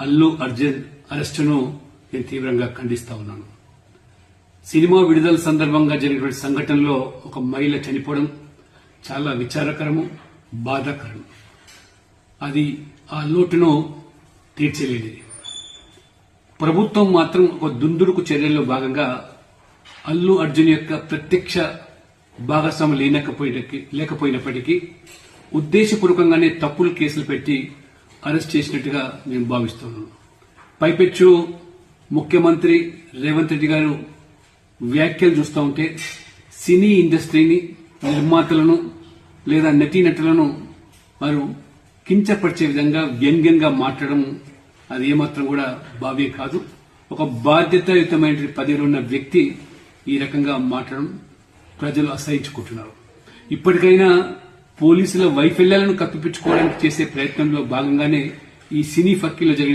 అల్లు అర్జున్ అరెస్టును నేను తీవ్రంగా ఖండిస్తా ఉన్నాను. సినిమా విడుదల సందర్భంగా జరిగినటువంటి సంఘటనలో ఒక మహిళ చనిపోవడం చాలా విచారకరము బాధాకరం. అది ఆ లోటును తీర్చలేనిది. ప్రభుత్వం మాత్రం ఒక దుందుడుకు చర్యల్లో భాగంగా అల్లు అర్జున్ యొక్క ప్రత్యక్ష భాగస్వామి లేనకపోయినకి లేకపోయినప్పటికీ ఉద్దేశపూర్వకంగానే తప్పులు కేసులు పెట్టి అరెస్ట్ చేసినట్టుగా మేము భావిస్తున్నాను పైపెచ్చు ముఖ్యమంత్రి రేవంత్ రెడ్డి గారు వ్యాఖ్యలు చూస్తూ ఉంటే సినీ ఇండస్ట్రీని నిర్మాతలను లేదా నటీనటులను వారు కించపరిచే విధంగా వ్యంగ్యంగా మాట్లాడడం అది ఏమాత్రం కూడా భావ్యం కాదు. ఒక బాధ్యతాయుతమైన పదవిలో ఉన్న వ్యక్తి ఈ రకంగా మాట్లాడడం ప్రజలు అసహించుకుంటున్నారు. ఇప్పటికైనా పోలీసుల వైఫల్యాలను కప్పిపుచ్చుకోవడానికి చేసే ప్రయత్నంలో భాగంగానే ఈ సినీ ఫక్కీలో జరిగిన